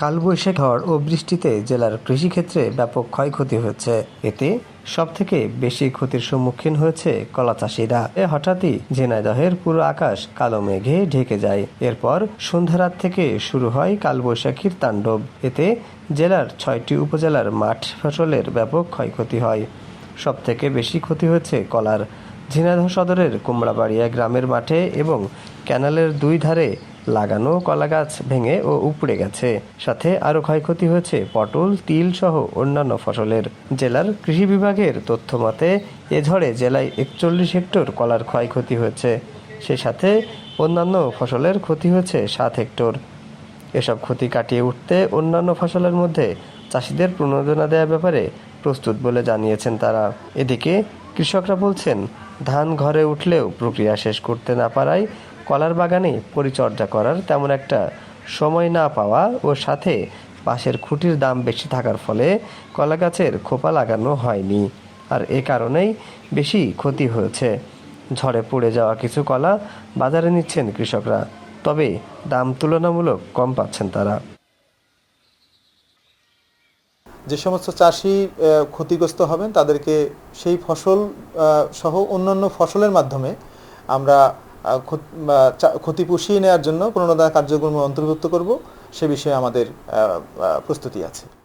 কালবৈশাখী ঝড় ও বৃষ্টিতে জেলার কৃষিক্ষেত্রে ব্যাপক ক্ষয়ক্ষতি হয়েছে। এতে সব থেকে বেশি ক্ষতির সম্মুখীন হয়েছে কলা চাষিরা। এ হঠাৎই ঝিনাইদহের পুরো আকাশ কালো মেঘে ঢেকে যায়। এরপর সন্ধ্যা রাত থেকে শুরু হয় কালবৈশাখীর তাণ্ডব। এতে জেলার ছয়টি উপজেলার মাঠ ফসলের ব্যাপক ক্ষয়ক্ষতি হয়। সব থেকে বেশি ক্ষতি হয়েছে কলার। ঝিনাইদহ সদরের কুমড়াবাড়িয়া গ্রামের মাঠে এবং ক্যানালের দুই ধারে লাগানো কলা গাছ ভেঙে ও উপড়ে গেছে। সাথে আরও ক্ষয়ক্ষতি হয়েছে পটল, তিল সহ অন্যান্য ফসলের। জেলার কৃষি বিভাগের তথ্য মতে, এ ঝড়ে জেলায় একচল্লিশ হেক্টর কলার ক্ষয়ক্ষতি হয়েছে। সে সাথে অন্যান্য ফসলের ক্ষতি হয়েছে সাত হেক্টর। এসব ক্ষতি কাটিয়ে উঠতে অন্যান্য ফসলের মধ্যে চাষিদের প্রণোদনা দেওয়ার ব্যাপারে প্রস্তুত বলে জানিয়েছেন তারা। এদিকে কৃষকরা বলছেন, ধান ঘরে উঠলেও প্রক্রিয়া শেষ করতে না পারায় কলার বাগানে পরিচর্যা করার তেমন একটা সময় না পাওয়া ও সাথে পাশের খুঁটির দাম বেশি থাকার ফলে কলা গাছের খোপা লাগানো হয়নি। আর এ কারণেই বেশি ক্ষতি হয়েছে। ঝড়ে পড়ে যাওয়া কিছু কলা বাজারে নিচ্ছেন কৃষকরা, তবে দাম তুলনামূলক কম পাচ্ছেন তারা। যে সমস্ত চাষি ক্ষতিগ্রস্ত হবেন, তাদেরকে সেই ফসল সহ অন্যান্য ফসলের মাধ্যমে আমরা ক্ষত- পুষিয়ে নেওয়ার জন্য প্রণোদনা কার্যক্রম অন্তর্ভুক্ত করব সে বিষয়ে আমাদের প্রস্তুতি আছে।